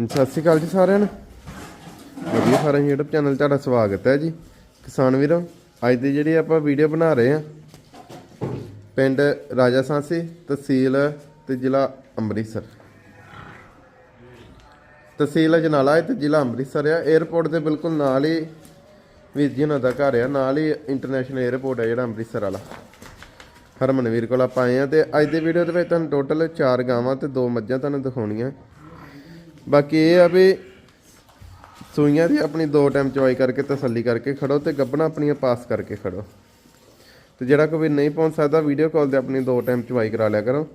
ਸਤਿ ਸ਼੍ਰੀ ਅਕਾਲ ਜੀ ਸਾਰਿਆਂ ਨੂੰ। ਵਧੀਆ ਫਾਰਮ ਯੂਟਿਊਬ ਚੈਨਲ ਤੁਹਾਡਾ ਸਵਾਗਤ ਹੈ ਜੀ। ਕਿਸਾਨ ਵੀਰੋ, ਅੱਜ ਦੀ ਜਿਹੜੀ ਆਪਾਂ ਵੀਡੀਓ ਬਣਾ ਰਹੇ ਆ ਪਿੰਡ ਰਾਜਾ ਸਾਂਸੀ, ਤਹਿਸੀਲ ਤੇ ਜ਼ਿਲ੍ਹਾ ਅੰਮ੍ਰਿਤਸਰ। ਤਹਿਸੀਲ ਜਨਾਲਾ ਹੈ ਤੇ ਜ਼ਿਲ੍ਹਾ ਅੰਮ੍ਰਿਤਸਰ ਆ। 에어ਪੋਰਟ ਦੇ ਬਿਲਕੁਲ ਨਾਲ ਹੀ ਵੀਰ ਜੀ ਉਹਨਾਂ ਦਾ ਘਰ ਆ। ਨਾਲ ਹੀ ਇੰਟਰਨੈਸ਼ਨਲ 에어ਪੋਰਟ ਆ ਜਿਹੜਾ ਅੰਮ੍ਰਿਤਸਰ ਵਾਲਾ। ਹਰਮਨਵੀਰ ਕੋਲ ਆਪਾਂ ਆਏ ਆ ਤੇ ਅੱਜ ਦੇ ਵੀਡੀਓ ਦੇ ਵਿੱਚ ਤੁਹਾਨੂੰ ਟੋਟਲ 4 ਗਾਵਾਂ ਤੇ 2 ਮੱਝਾਂ ਤੁਹਾਨੂੰ ਦਿਖਾਉਣੀਆਂ। ਬਾਕੀ ਇਹ ਆ ਵੀ ਸੂਈਆਂ ਦੀ ਆਪਣੀ ਦੋ ਟਾਈਮ ਚਵਾਈ ਕਰਕੇ ਤਸੱਲੀ ਕਰਕੇ ਖੜੋ ਤੇ ਗੱਬਣਾ ਆਪਣੀਆਂ ਪਾਸ ਕਰਕੇ ਖੜੋ। ਤੇ ਜਿਹੜਾ ਕੋਈ ਨਹੀਂ ਪਹੁੰਚ ਸਕਦਾ ਵੀਡੀਓ ਕਾਲ ਤੇ ਆਪਣੀ ਦੋ ਟਾਈਮ ਚਵਾਈ ਕਰਾ ਲਿਆ ਕਰੋ।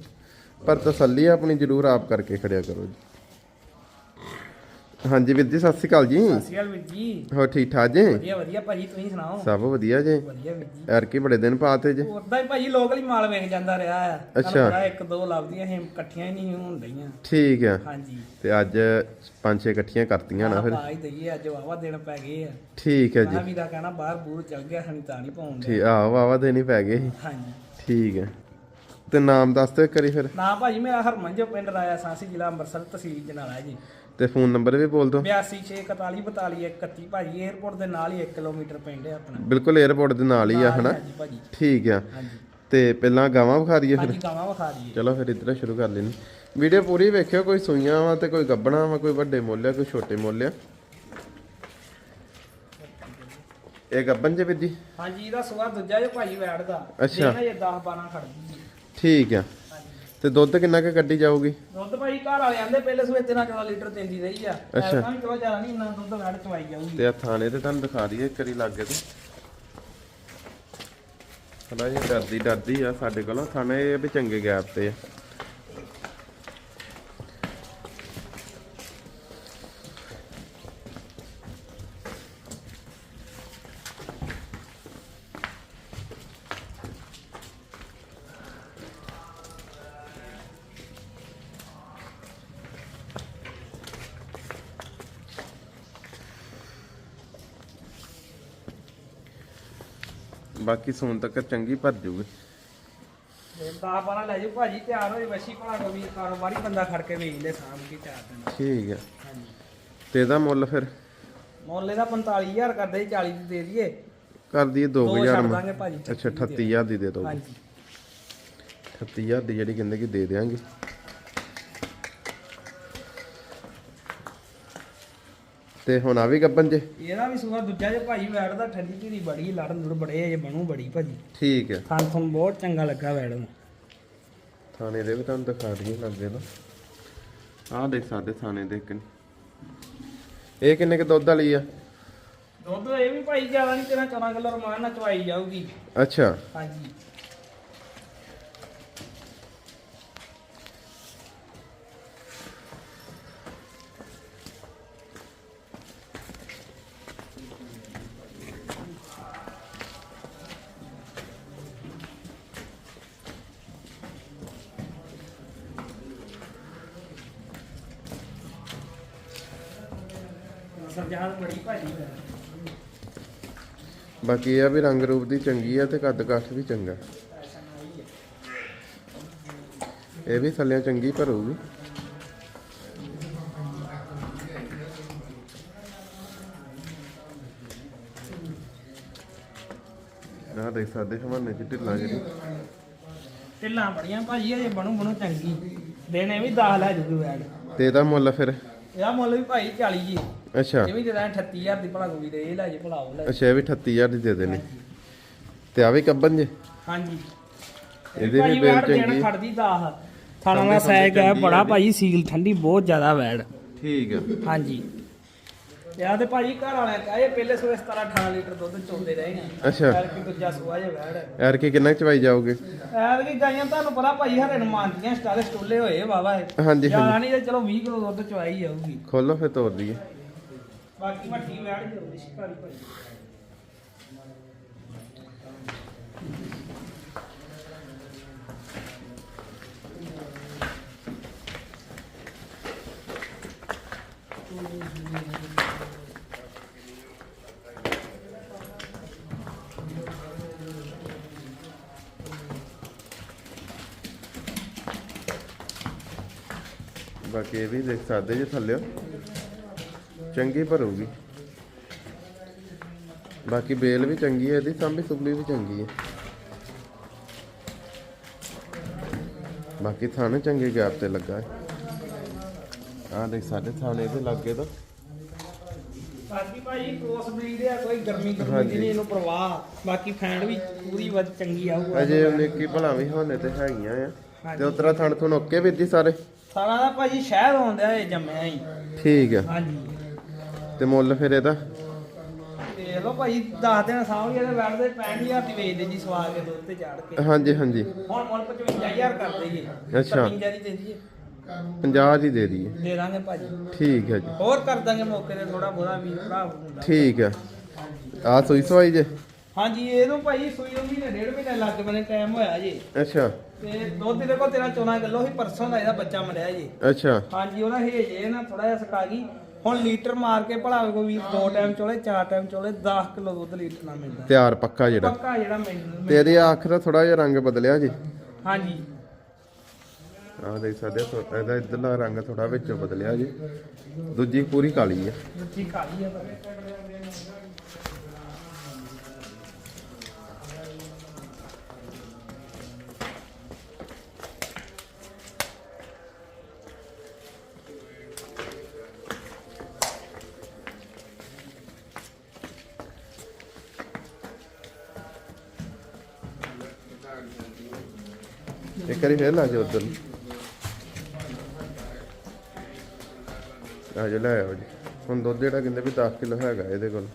ਪਰ ਤਸੱਲੀ ਆਪਣੀ ਜ਼ਰੂਰ ਆਪ ਕਰਕੇ ਖੜਿਆ ਕਰੋ ਜੀ। ਹਾਂਜੀ ਵੀਰ ਜੀ ਸਤਿ ਸ਼੍ਰੀ ਅਕਾਲ ਜੀ। ਸਤਿ ਸ਼੍ਰੀ ਅਕਾਲ ਵੀਰ ਜੀ। ਹੋ ਠੀਕ ਠਾਕ ਜੀ? ਵਧੀਆ ਵਧੀਆ ਭਾਜੀ ਤੁਸੀਂ ਸੁਣਾਓ? ਸਭ ਵਧੀਆ ਜੀ। ਵਧੀਆ ਵੀਰ ਜੀ। ਐਰ ਕੀ ਬੜੇ ਦਿਨ ਪਾਤੇ ਜੀ। ਉਦਾਂ ਹੀ ਭਾਜੀ ਲੋਕਲ ਹੀ ਮਾਲ ਵੇਖ ਜਾਂਦਾ ਰਿਹਾ। ਆ ਅੱਛਾ। ਇੱਕ ਦੋ ਲੱਭਦੀਆਂ ਇਹ ਇਕੱਠੀਆਂ ਹੀ ਨਹੀਂ ਹੋਣ ਡਈਆਂ। ਠੀਕ ਆ। ਹਾਂਜੀ। ਤੇ ਅੱਜ ਪੰਜ ਛੇ ਇਕੱਠੀਆਂ ਕਰਤੀਆਂ ਨਾ ਫਿਰ। ਆ ਹੀ ਦਈਏ ਅੱਜ ਵਾਵਾ ਦਿਨ ਪੈ ਗਏ ਆ। ਠੀਕ ਹੈ ਜੀ। ਵੀ ਦਾ ਕਹਿਣਾ ਬਾਹਰ ਬੂਰ ਚਲ ਗਿਆ ਹਣੀ ਤਾਂ ਨਹੀਂ ਪਾਉਂਦੇ ਠੀਕ ਆ ਵਾਵਾ ਦੇਣੀ ਪੈ ਗਏ ਸੀ। ਹਾਂਜੀ। ਠੀਕ ਹੈ ਤੇ ਨਾਮ ਦੱਸ ਦਿਓ ਕਰੀ ਫਿਰ। ਨਾ ਭਾਜੀ ਮੇਰਾ ਹਰਮਨ ਜੋ ਪਿੰਡ ਰਾਇਆ ਸਾਂਸੀ ਜ਼ਿਲ੍ਹਾ ਅੰਮ੍ਰਿਤਸਰ ਤਹਿਸੀਲ ਜਨਾਲਾ ਜੀ। ਤੇ ਫੋਨ ਨੰਬਰ ਵੀ ਬੋਲ ਦਿਓ। 8264442131 ਭਾਜੀ 에어ਪੋਰਟ ਦੇ ਨਾਲ ਹੀ 1 ਕਿਲੋਮੀਟਰ ਪਿੰਡ ਹੈ ਆਪਣਾ। ਬਿਲਕੁਲ 에어ਪੋਰਟ ਦੇ ਨਾਲ ਹੀ ਆ ਹਨਾ? ਠੀਕ ਆ। ਤੇ ਪਹਿਲਾਂ ਗਾਵਾਂ ਵਿਖਾ ਫਿਰ? ਕੋਈ ਸੂਈਆਂ ਵਾ ਤੇ ਕੋਈ ਗੱਬਣਾ ਵਾ ਕੋਈ ਵੱਡੇ ਮੁੱਲ ਕੋਈ ਛੋਟੇ ਮੁੱਲ ਆ? ਇਹ ਗੱਬਨ ਜੇ ਵਿੱਦੀ ਹਾਂਜੀ ਇਹਦਾ ਸੁਆ ਦੂਜਾ ਜੋ ਭਾਜੀ ਵੈੜ ਦਾ। ਅੱਛਾ। ਇਹ 10 12 ਖੜਦੀ ਠੀਕ ਆ। ਤੇ ਦੁੱਧ ਕਿੰਨਾ ਕੁ ਕੱਢੀ ਜਾਊਗੀ? ਦੁੱਧ ਭਾਈ ਘਰ ਵਾਲੇ ਆਂਦੇ ਪਹਿਲੇ ਸੂਏ 13 14 ਲੀਟਰ ਦਿੰਦੀ ਰਹੀ ਆ। ਅੱਛਾ। ਐਸਾ ਵੀ ਚਲੋ ਜ਼ਿਆਦਾ ਨਹੀਂ ਇੰਨਾ ਦੁੱਧ ਵੈੜ ਚਵਾਈ ਜਾਊਗੀ। ਤੇ ਆ ਥਾਣੇ ਤੇ ਤੁਹਾਨੂੰ ਦਿਖਾ ਦਈਏ ਕਰੀ ਲੱਗੇ ਤੇ। ਥੋੜਾ ਜਿਹਾ ਡਰਦੀ ਡਰਦੀ ਆ ਸਾਡੇ ਕੋਲੋਂ ਥਾਣੇ ਇਹ ਵੀ ਚੰਗੇ ਗੈਪ ਤੇ ਆ। ਬਾਕੀ ਸੂਨ ਤੱਕ ਚੰਗੀ ਭਰ ਜੂਗੀ। ਤੇ 10 12 ਲੈ ਜਾਓ ਭਾਜੀ ਤਿਆਰ ਹੋਏ ਵਸ਼ੀ ਭਲਾ ਕੋ ਵੀ ਕਾਰੋਬਾਰੀ ਬੰਦਾ ਖੜ ਕੇ ਵੇਚ ਲੈ ਸਾਂਭ ਕੇ ਚਾਰ ਦਿਨ। ਠੀਕ ਆ। ਹਾਂਜੀ। ਤੇ ਇਹਦਾ ਮੁੱਲ ਫਿਰ? ਮੁੱਲ ਦਾ 45000 ਕਰਦੇ ਜੀ 40 ਦੀ ਦੇ ਦਈਏ। ਕਰ ਦਈਏ ਦੋ 2000 ਛੱਡ ਮ- ਦਾਂਗੇ ਭਾਜੀ ਅੱਛਾ 38000 ਦੀ ਦੇ ਦੋ। ਹਾਂਜੀ। 38000 ਦੀ ਜਿਹੜੀ ਕਹਿੰਦੇ ਕਿ ਦੇ ਦੇਾਂਗੇ ਤੇ ਹੁਣ ਆ ਵੀ ਗੱਬਨ ਜੇ। ਇਹਦਾ ਵੀ ਸੂਆ ਦੂਜਾ ਜੇ ਭਾਜੀ ਵੈੜ ਦਾ ਠੰਡੀ ਢੀੜੀ ਬੜੀ ਲੜ ਲੁੜ ਬੜੇ ਅਜੇ ਬਣੂ ਬੜੀ ਭਾਜੀ। ਠੀਕ ਹੈ ਥਾਂ ਤੁਹਾਨੂੰ ਬਹੁਤ ਚੰਗਾ ਲੱਗਾ ਵੈੜ ਨੂੰ। ਥਾਣੇ ਦੇ ਵੀ ਤੁਹਾਨੂੰ ਦਿਖਾ ਦਈਏ ਲੱਗੇ ਤਾਂ। ਆਹ ਦੇਖ ਸਕਦੇ ਥਾਣੇ ਦੇ ਕਿੰਨੇ। ਇਹ ਕਿੰਨੇ ਕ ਦੁੱਧ ਵਾਲੀ ਆ? ਦੁੱਧ ਇਹ ਵੀ ਭਾਈ ਜ਼ਿਆਦਾ ਨਹੀਂ ਤੇਰਾ 14 ਕਿਲੋ ਰਮਾਨ ਨਾਲ ਚਵਾਈ ਜਾਊਗੀ। ਅੱਛਾ। ਹਾਂਜੀ। ਸਰਜਾਨ ਬੜੀ ਭਾਜੀ ਹੈ ਬਾਕੀ ਇਹ ਆ ਵੀ ਰੰਗ ਰੂਪ ਦੀ ਚੰਗੀ ਆ ਤੇ ਕੱਦ ਕਾਠ ਵੀ ਚੰਗਾ। ਇਹ ਵੀ ਥੱਲੇ ਚੰਗੀ ਭਰੂਗੀ। ਨਾ ਦੇਖ ਸਕਦੇ ਹਵਾਨੇ ਚ ਢਿੱਲਾਂ ਜਿਹੜੀ ਢਿੱਲਾਂ ਬੜੀਆਂ ਭਾਜੀ ਅਜੇ ਬਣੂ ਬਣੂ ਚੰਗੀ ਦੇਣੇ ਵੀ 10 ਲੈ ਜੂਗੀ ਵੈਡ ਤੇ ਇਹਦਾ ਮੁੱਲ ਫਿਰ? ਇਹਦਾ ਮੁੱਲ ਵੀ ਭਾਈ 40 ਜੀ। ਅੱਛਾ। ਇਹ ਵੀ ਜਿਹੜਾ 38000 ਦੀ ਭਲਾ ਕੋਈ ਦੇ ਇਹ ਲੈ ਜੇ ਭਲਾ ਉਹ ਲੈ ਅੱਛਾ ਇਹ ਵੀ 38000 ਦੀ ਦੇ ਦੇਣੀ। ਤੇ ਆ ਵੀ ਕੱਬਨ ਜੇ? ਹਾਂਜੀ। ਇਹਦੇ ਵੀ ਬੇਲ ਚੰਗੀ। ਖੜਦੀ 10 ਥਾਣਾ ਦਾ ਸੈਗ ਹੈ ਬੜਾ ਭਾਈ ਸੀਲ ਠੰਡੀ ਬਹੁਤ ਜ਼ਿਆਦਾ ਵੈੜ। ਠੀਕ ਆ। ਹਾਂਜੀ। ਯਾ ਤੇ ਭਾਜੀ ਘਰ ਵਾਲਿਆਂ ਕਹੇ ਪਹਿਲੇ ਸਵੇਰੇ 17 18 ਲੀਟਰ ਦੁੱਧ ਚੋਂਦੇ ਰਹੇ ਆ। ਅੱਛਾ। ਕਿ ਦੂਜਾ ਸੂਆ ਜੇ ਵੈੜ ਹੈ ਯਾਰ ਕੀ ਕਿੰਨਾ ਕੁ ਚਵਾਈ ਜਾਓਗੇ? ਐਰ ਕੀ ਗਾਈਆਂ ਤੁਹਾਨੂੰ ਪਤਾ ਭਾਈ ਹਰੇ ਨੂੰ ਮਾਨਦੀਆਂ ਸਟਾਲੇ ਸਟੋਲੇ ਹੋਏ ਵਾਵਾ ਹਾਂਜੀ ਜ਼ਿਆਦਾ ਹਾਂਜੀ ਨਹੀਂ ਤੇ ਚਲੋ 20 ਕਿਲੋ ਦੁੱਧ ਚਵਾਈ ਜਾਊਗੀ। ਖੋਲੋ ਫਿਰ ਤੋਰ ਦਈਏ। ਬਾਕੀ ਵੱਡੀ ਵੈੜ ਜ਼ਰੂਰੀ ਸ਼ਿਕਾਰੀ ਭਾਈ। ਬਾਕੀ ਇਹ ਵੀ ਦੇਖ ਸਕਦੇ ਜੇ ਥੱਲੇ। ਚੰਗੀ ਭਰੂਗੀ। ਬਾਕੀ ਬੇਲ ਵੀ ਚੰਗੀ ਹੈ ਇਹਦੀ ਸਾਂਭੀ ਸੁਬਲੀ ਵੀ ਚੰਗੀ ਹੈ। ਬਾਕੀ ਥਾਣੇ ਚੰਗੇ ਗੈਪ ਤੇ ਲੱਗਾ ਹੈ। ਆ ਦੇਖ ਸਾਡੇ ਥਾਣੇ ਦੇ ਲੱਗੇ ਤਾਂ। ਬਾਕੀ ਭਾਈ ਕ੍ਰੋਸ ਬਰੀਡ ਆ ਕੋਈ ਗਰਮੀ ਗਰਮੀ ਨਹੀਂ ਇਹਨੂੰ ਪ੍ਰਵਾਹ। ਬਾਕੀ ਫੈਨ ਵੀ ਪੂਰੀ ਵੱਧ ਚੰਗੀ ਆਊਗਾ ਅਜੇ ਉਹਨੇ ਕੀ ਭਲਾ ਵੀ ਹੋਣੇ ਤੇ ਹੈਗੀਆਂ ਆ। ਤੇ ਉਤਰਾ ਥਣ ਤੁਹਾਨੂੰ ਓਕੇ ਵੀਰ ਜੀ ਸਾਰੇ? ਸਾਰਾ ਦਾ ਭਾਜੀ ਸ਼ਹਿਰ ਆਉਂਦਾ ਇਹ ਜੰਮਿਆ ਹੀ। ਠੀਕ ਆ। ਹਾਂਜੀ। ਤੇ ਮੁੱਲ ਫਿਰ ਇਹਦਾ? ਤੇ ਲੋ ਭਾਜੀ ਦੱਸ ਦੇਣਾ ਸਾਹਮਣੇ ਇਹਦੇ ਬੈਠਦੇ 65000 ਦੀ ਵੇਚਦੇ ਜੀ ਸਵਾਲ ਕੇ ਦੁੱਧ ਤੇ ਚਾੜ ਕੇ। ਹਾਂਜੀ ਹਾਂਜੀ। ਹੁਣ ਮੁੱਲ 55000 ਕਰ ਦਈਏ। ਅੱਛਾ। 55 ਦੀ ਦੇ ਦਈਏ। 50 ਦੀ ਦੇ ਦਈਏ। ਦੇ ਦਾਂਗੇ ਭਾਜੀ। ਠੀਕ ਹੈ ਜੀ। ਹੋਰ ਕਰ ਦਾਂਗੇ ਮੌਕੇ ਤੇ ਥੋੜਾ ਬੋਦਾ ਵੀ ਭਰਾ ਹੁੰਦਾ। ਠੀਕ ਹੈ ਆ ਸੂਈ ਸਵਾਈ ਜੇ? ਹਾਂਜੀ ਇਹਨੂੰ ਭਾਜੀ ਸੂਈ ਉਹ ਮਹੀਨੇ ਡੇਢ ਮਹੀਨੇ ਲੱਗ ਬਨੇ ਟਾਈਮ ਹੋਇਆ ਜੀ। ਅੱਛਾ। ਤੇ ਦੁੱਧ ਦੇ ਕੋਲ ਤੇਰਾ 14 ਕਿਲੋ ਸੀ ਪਰਸੋਂ ਦਾ ਇਹਦਾ ਬੱਚਾ ਮਰਿਆ ਜੀ। ਅੱਛਾ। ਹਾਂਜੀ ਉਹਦਾ ਹੇਜ ਇਹ ਨਾ ਥੋੜਾ ਜਿਹਾ ਸਕਾ ਗਈ। ਹੁਣ ਲੀਟਰ ਮਾਰ ਕੇ ਭਲਾ ਕੋਈ ਵੀ ਦੋ ਟਾਈਮ ਚੋਲੇ ਚਾਰ ਟਾਈਮ ਚੋਲੇ 10 ਕਿਲੋ ਦੁੱਧ ਲੀਟਰ ਨਾਲ ਮਿਲਦਾ। ਤਿਆਰ ਪੱਕਾ ਜਿਹੜਾ। ਪੱਕਾ ਜਿਹੜਾ ਮੈਨੂੰ ਤੇ ਇਹਦੇ ਆਖਰ ਥੋੜਾ ਜਿਹਾ ਰੰਗ ਬਦਲਿਆ ਜੀ। ਹਾਂਜੀ। ਆਹ ਦੇਖ ਸਕਦੇ ਹੋ ਇਹਦਾ ਇਧਰਲਾ ਰੰਗ ਥੋੜਾ ਵਿੱਚੋਂ ਬਦਲਿਆ ਜੀ। ਦੂਜੀ ਪੂਰੀ ਕਾਲੀ ਹੈ ਦੂਜੀ ਕਾਲੀ ਆ ਇੱਕ ਵਾਰੀ ਫੇਰ ਲਾ ਜਾ ਉਧਰ ਨੂੰ ਆ ਜਾ ਲੈ ਆਓ ਜੀ ਹੁਣ ਦੁੱਧ ਜਿਹੜਾ ਕਹਿੰਦੇ ਵੀ 10 ਕਿਲੋ ਹੈਗਾ ਇਹਦੇ ਕੋਲ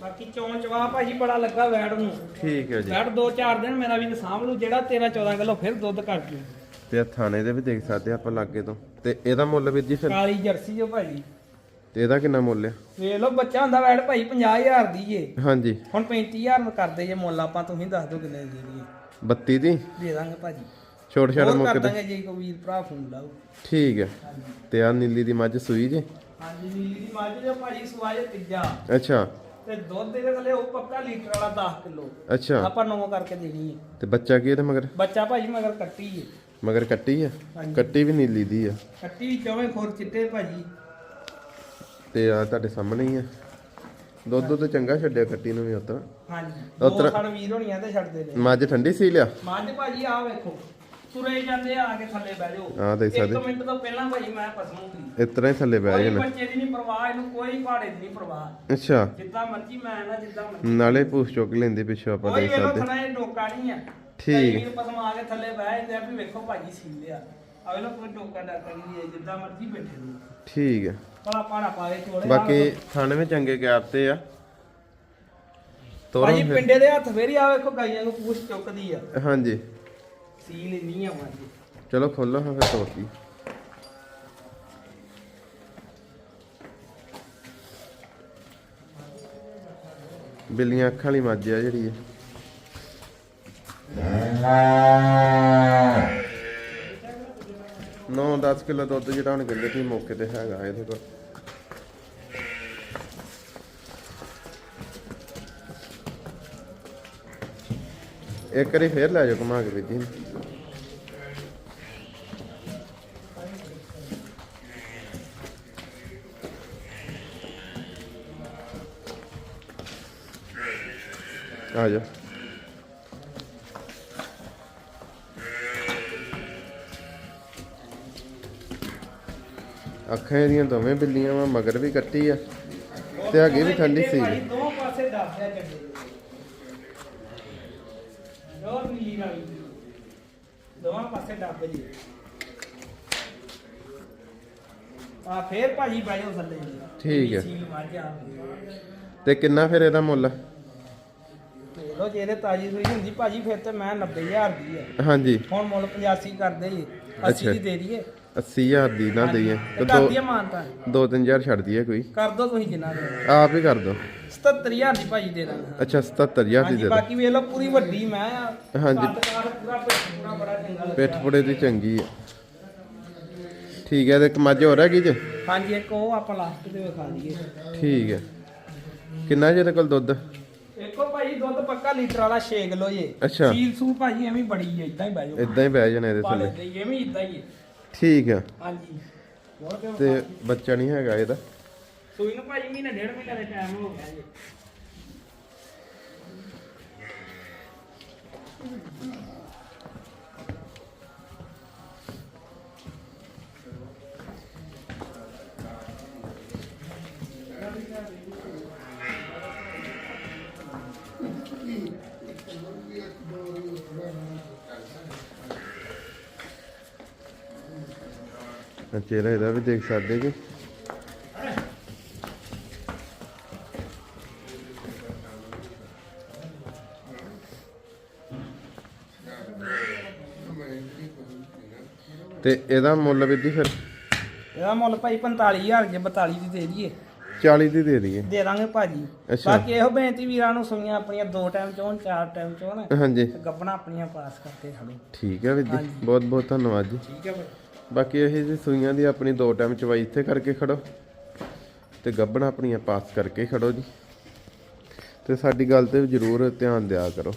ਬਾਕੀ ਚੌਂ ਚਵਾ ਭਾਜੀ ਬੜਾ ਲੱਗਾ ਵੈੜ ਨੂੰ ਠੀਕ ਹੈ ਜੀ ਵੈੜ 2-4 ਦਿਨ ਮੇਰਾ ਵੀ ਸਾਂਭ ਲੂ ਜਿਹੜਾ 13-14 ਕਿਲੋ ਫਿਰ ਦੁੱਧ ਕਰ ਜੂ ਤੇ ਆਹ ਥਾਣੇ ਦੇ ਵੀ ਦੇਖ ਸਕਦੇ ਆਪਾਂ ਲਾਗੇ ਤੋਂ ਤੇ ਇਹਦਾ ਮੁੱਲ ਵੀਰ ਜੀ ਫਿਰ? ਕਾਲੀ ਜਰਸੀ ਜੋ ਭਾਜੀ। ਤੇ ਇਹਦਾ ਕਿੰਨਾ ਮੁੱਲ ਆ? ਵੇਖ ਲਓ ਬੱਚਾ ਹੁੰਦਾ ਵੈੜ ਭਾਈ 50000 ਦੀ ਏ। ਹਾਂਜੀ। ਹੁਣ 35000 ਕਰਦੇ ਜੇ ਮੁੱਲ ਆਪਾਂ ਤੁਸੀਂ ਦੱਸ ਦਿਓ ਕਿੰਨੇ ਦੀ ਦੀ 32 ਦੀ? ਦੇ ਦਾਂਗੇ ਭਾਜੀ। ਛੋਟ ਛਾਟ ਮੁੱਕ ਕਰ ਤੇ। ਦਾਂਗੇ ਜੇ ਕੋਈ ਵੀਰ ਭਰਾ ਫੋਨ ਲਾਓ। ਠੀਕ ਹੈ ਤੇ ਆ ਨੀਲੀ ਦੀ ਮੱਝ ਸੂਈ ਜੀ? ਹਾਂਜੀ ਨੀਲੀ ਦੀ ਮੱਝ ਜੋ ਭਾਜੀ ਸਵਾਜ ਤੀਜਾ। ਅੱਛਾ। ਤੇ ਦੁੱਧ ਦੇ ਥੱਲੇ ਉਹ ਪੱਕਾ ਲੀਟਰ ਵਾਲਾ 10 ਕਿਲੋ। ਅੱਛਾ। ਆਪਾਂ ਨੌ ਕਰਕੇ ਦੇਣੀ ਹੈ ਤੇ ਬੱਚਾ ਕੀ ਇਹਦੇ ਮਗਰ? ਬੱਚਾ ਭਾਜੀ ਮਗਰ ਕੱਟੀ ਹੈ ਮਗਰ ਕੱਟੀ ਆ? ਹਾਂਜੀ। ਕੱਟੀ ਵੀ ਨੀਲੀ ਦੀ ਆ। ਕੱਟੀ ਵੀ ਚੌਵੇਂ ਖੋਰ ਚਿੱਟੇ ਭਾਜੀ। ਤੇ ਆ ਤੁਹਾਡੇ ਸਾਹਮਣੇ ਹੀ ਆ। ਦੁੱਧ ਤੇ ਚੰਗਾ ਛੱਡਿਆ ਕੱਟੀ ਨੂੰ ਵੀ ਉਤਰ ਹਾਂਜੀ। ਦੋ ਤਰ੍ਹਾਂ- ਸਣ ਵੀਰ ਹੋਣੀਆਂ ਤੇ ਛੱਡਦੇ ਨੇ। ਮੱਝ ਠੰਡੀ ਸੀ ਲਿਆ? ਮੱਝ ਭਾਜੀ ਆ ਵੇਖੋ। ਤੁਰੇ ਜਾਂਦੇ ਆ ਕੇ ਥੱਲੇ ਬਹਿ ਜਾਓ। ਹਾਂ, ਦੇਖ ਸਕਦੇ। ਇੱਕ ਮਿੰਟ ਤੋਂ ਪਹਿਲਾਂ ਭਾਜੀ ਮੈਂ ਪਸਮੂਗੀ ਇਸ ਤਰ੍ਹਾਂ ਹੀ ਥੱਲੇ ਬਹਿ ਕੋਈ ਜਾਣਾ। ਬੱਚੇ ਦੀ ਨਹੀਂ ਪਰਵਾਹ ਇਹਨੂੰ ਕੋਈ ਭਾੜੇ ਦੀ ਨਹੀਂ ਪਰਵਾਹ। ਅੱਛਾ। ਜਿੱਦਾਂ ਮਰਜ਼ੀ ਮੈਂ ਨਾ ਜਿੱਦਾਂ ਮਰਜ਼ੀ। ਨਾਲੇ ਪੂਛ ਚੁੱਕ ਲੈਂਦੀ ਪਿੱਛੋਂ ਆਪਾਂ ਕੋਈ ਦੇਖ ਵੇਲੋ ਸਕਦੇ। ਥਣਾ ਇਹ ਡੋਕਾ ਨਹੀਂ ਆ। ਠੀਕ। ਹੈ। ਆਪਾਂ ਸਮਾ ਕੇ ਥੱਲੇ ਬਹਿ ਜਾਂਦੇ ਆ ਵੀ ਵੇਖੋ ਭਾਜੀ ਸੀ ਲਿਆ ਅਵੇ ਕੋਈ ਟੋਕਾ ਡਾਕਾ ਨਹੀਂ ਹੈ ਜਿੱਦਾਂ ਮਰਜ਼ੀ ਬੈਠੇ ਨੇ ਠੀਕ ਹੈ ਭਲਾ ਪਾਣਾ ਪਾਵੇ ਚੋਲੇ ਬਾਕੀ ਥਣ ਵੀ ਚੰਗੇ ਗੈਪ ਤੇ ਆ। ਭਾਜੀ ਪਿੰਡੇ ਦੇ ਹੱਥ ਫੇਰੀ ਆ ਵੇਖੋ ਗਾਈਆਂ ਨੂੰ ਪੂਛ ਚੁੱਕਦੀ ਆ। ਹਾਂਜੀ। ਸੀਲ ਇੰਨੀ ਆ ਮਾਜੀ ਚਲੋ ਖੋਲੋ ਹਾਂ ਫਿਰ ਤੋਰਦੀ ਬਿੱਲੀਆਂ ਅੱਖਾਂ ਵਾਲੀ ਮੱਝ ਆ ਜਿਹੜੀ ਇਹ 9-10 ਕਿਲੋ ਦੁੱਧ ਜਿਹੜਾ ਹੁਣ ਗਿੱਲੇ ਦੀ ਮੌਕੇ ਤੇ ਹੈਗਾ ਇਹਦੇ ਕੋਲ। ਇੱਕ ਵਾਰੀ ਫੇਰ ਲੈ ਜਾਓ ਘੁਮਾ ਕੇ ਬੀਜੀ ਆ ਜਾ ਅੱਖਾਂ ਇਹਦੀਆਂ ਦੋਵੇਂ ਬਿੱਲੀਆਂ ਵਾ ਮਗਰ ਵੀ ਕੱਟੀ ਆ ਤੇ ਅੱਗੇ ਵੀ ਠੰਡੀ ਸੀ। ਜੋ ਨੀਲੀ। ਨਾਲ ਦੋਵਾਂ ਪਾਸੇ ਡੱਬ ਜੀ। ਆ ਫੇਰ ਭਾਜੀ ਬਹਿ ਜਾਓ ਥੱਲੇ ਜੀ। ਠੀਕ ਹੈ। ਤੇ ਕਿੰਨਾ ਫਿਰ ਇਹਦਾ ਮੁੱਲ? ਲਓ ਜੇ ਇਹਦੇ ਤਾਜੀ ਸੂਈ ਹੁੰਦੀ ਭਾਜੀ ਫਿਰ ਤੇ ਮੈਂ 90000 ਦੀ ਹੈ ਹਾਂਜੀ। ਹੁਣ ਮੁੱਲ 85 ਕਰਦੇ ਜੀ। 80 ਅੱਛਾ। ਦੀ ਦੇ ਦਈਏ। 80000 ਦੀ ਨਾ ਦਈਏ। ਤੇ ਕਰ ਦੋ ਦਈਏ ਮਾਨਤਾ 2-3000 ਛੱਡ ਦਈਏ ਕੋਈ। ਕਰ ਦੋ ਤੁਸੀਂ ਜਿੰਨਾ ਦੇ। ਆਪ ਹੀ ਕਰ ਦੋ। 77000 ਦੀ ਭਾਜੀ ਦੇ ਦਾਂਗਾ ਅੱਛਾ 77000 ਦੀ ਹਾਂਜੀ ਦੇ ਦੋ। ਬਾਕੀ ਵੇਖ ਲਓ ਪੂਰੀ ਵੱਡੀ ਮੈਂ ਆ। ਹਾਂਜੀ। ਪੂਰਾ ਪਿੱਠ ਪੂਰਾ ਬੜਾ ਚੰਗਾ ਪਿੱਠ ਪੁੜੇ ਦੀ ਚੰਗੀ ਆ। ਠੀਕ ਹੈ ਤੇ ਇੱਕ ਮੱਝ ਹੋਰ ਹੈਗੀ ਜੇ? ਹਾਂਜੀ ਇੱਕ ਉਹ ਆਪਾਂ ਲਾਸਟ ਤੇ ਵਿਖਾ ਦਈਏ। ਠੀਕ ਹੈ ਕਿੰਨਾ ਜਿਹਦੇ ਕੋਲ ਦੁੱਧ? ਇੱਕੋ ਭਾਈ ਦੁੱਧ ਪੱਕਾ ਲੀਟਰ ਵਾਲਾ 6 ਕਿਲੋ ਜੇ। ਅੱਛਾ। ਸੀਲ ਸੂ ਭਾਜੀ ਐਵੇਂ ਬੜੀ ਹੈ ਇਦਾਂ ਹੀ ਬਹਿ ਜਾਓ। ਇਦਾਂ ਹੀ ਬਹਿ ਜਾਣਾ ਇਹਦੇ ਥੱਲੇ। ਲੈਂਦੇ ਹੀ, ਐਵੇਂ ਇਦਾਂ ਹੀ ਹੈ। ਠੀਕ ਆ। ਹਾਂਜੀ। ਬਹੁਤ ਤੇ ਤੇ ਬੱਚਾ ਨਹੀਂ ਹੈਗਾ ਇਹਦਾ ਸੂਈ ਨੂੰ ਭਾਜੀ ਮਹੀਨਾ ਡੇਢ ਮਹੀਨਾ ਦੇ ਟਾਈਮ ਹੋ ਗਿਆ ਜੀ। ਚਿਹਰਾ ਇਹਦਾ ਵੀ ਦੇਖ ਸਕਦੇ ਜੀ। ਤੇ ਇਹਦਾ ਮੁੱਲ ਵੀ ਜੀ ਫਿਰ? ਇਹਦਾ ਮੁੱਲ ਭਾਈ 45000 ਜੇ 42 ਦੀ ਦੇ ਦਈਏ। 40 ਦੀ ਦੇ ਦਈਏ। ਦੇ ਦਾਂਗੇ ਭਾਜੀ। ਅੱਛਾ। ਬਾਕੀ ਇਹੋ ਬੇਨਤੀ ਵੀਰਾਂ ਨੂੰ ਸੁਣੀਆਂ ਆਪਣੀਆਂ ਦੋ ਟਾਈਮ ਚੋਂ ਚਾਰ ਟਾਈਮ ਚੋਂ ਨਾ ਹਾਂਜੀ ਗੱਬਣਾ ਆਪਣੀਆਂ ਪਾਸ ਕਰਕੇ ਖੜੋ। ਠੀਕ ਹੈ ਵੀਰ ਜੀ ਬਹੁਤ ਬਹੁਤ ਧੰਨਵਾਦ ਜੀ। ਠੀਕ ਹੈ ਭਾਈ। ਬਾਕੀ ਇਹ ਜੀ ਸੂਈਆਂ ਦੀ ਆਪਣੀ ਦੋ ਟਾਈਮ ਚਵਾਈ ਇੱਥੇ ਕਰਕੇ ਖੜੋ ਤੇ ਗੱਬਣਾ ਆਪਣੀਆਂ ਪਾਸ ਕਰਕੇ ਖੜੋ ਜੀ। ਤੇ ਸਾਡੀ ਗੱਲ ਤੇ ਜ਼ਰੂਰ ਧਿਆਨ ਦਿਆ ਕਰੋ।